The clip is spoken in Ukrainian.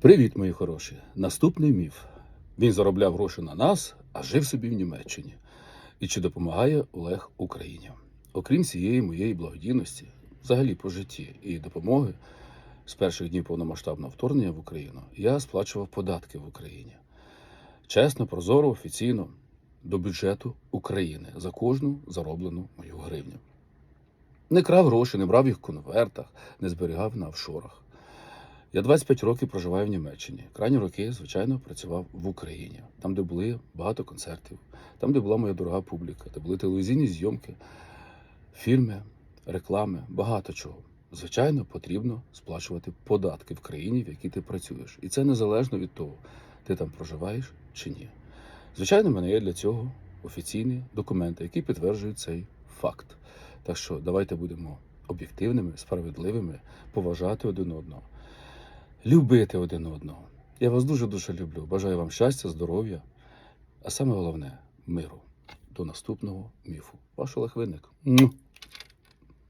Привіт, мої хороші. Наступний міф. Він заробляв гроші на нас, а жив собі в Німеччині. І чи допомагає Олег Україні? Окрім цієї моєї благодійності, взагалі по житті і допомоги з перших днів повномасштабного вторгнення в Україну, я сплачував податки в Україні. Чесно, прозоро, офіційно до бюджету України за кожну зароблену мою гривню. Не крав гроші, не брав їх в конвертах, не зберігав на офшорах. Я 25 років проживаю в Німеччині. Крайні роки, звичайно, працював в Україні, там, де були багато концертів, там, де була моя дорога публіка, де були телевізійні зйомки, фільми, реклами, багато чого. Звичайно, потрібно сплачувати податки в країні, в якій ти працюєш. І це незалежно від того, ти там проживаєш чи ні. Звичайно, в мене є для цього офіційні документи, які підтверджують цей факт. Так що давайте будемо об'єктивними, справедливими, поважати один одного любити один одного. Я вас дуже дуже люблю. Бажаю вам щастя, здоров'я, а саме головне миру. До наступного міфу. Ваш Олег Винник.